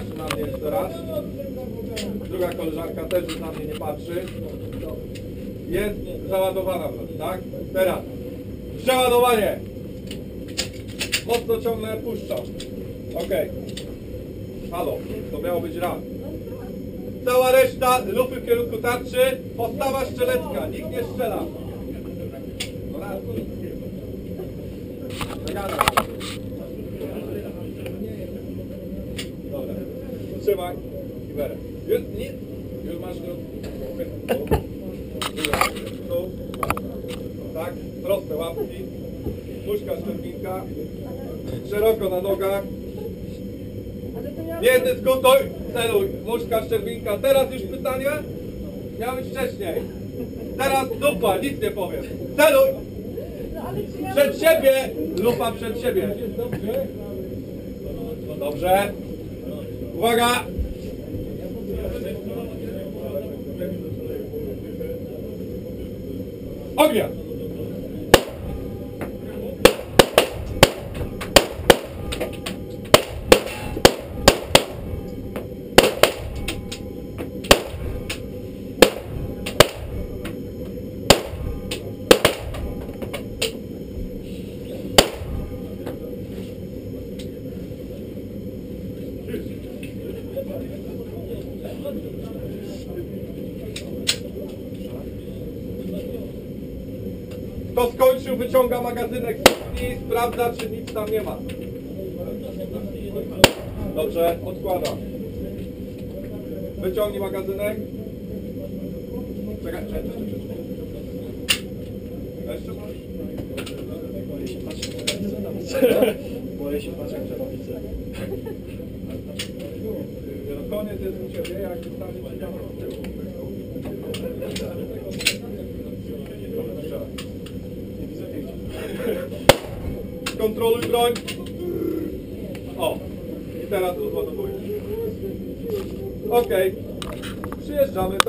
patrzy na mnie jeszcze raz. Druga koleżanka też już na mnie nie patrzy. Jest załadowana broń, tak? Teraz. Przeładowanie! Mocno ciągnę, puszczam. Okej. Halo, to miało być raz. Cała reszta lupy w kierunku tarczy. Postawa strzelecka, nikt nie strzela. No. Zagadam. Trzymaj. I berę. Już, nie. Już masz tu. Tu. Tak. Proste łapki. Muszka szczerbinka. Szeroko na nogach. Nie dyskutuj. Celuj. Muszka szczerbinka. Teraz już pytanie? Miał być wcześniej. Teraz dupa. Nic nie powiem. Celuj. Przed siebie! Lupa przed siebie. Dobrze. Devagar. Olha, Kto skończył, wyciąga magazynek i sprawdza, czy nic tam nie ma. Dobrze, odkładam. Wyciągnij magazynek. Czekaj, czekaj, czekaj. Jeszcze? Boję się patrzeć jak widzę. Koniec jest u Ciebie, jak zostanie Ci tam z tyłu. Kontroluj broń. O, i teraz rozładowuję. Okej, przyjeżdżamy.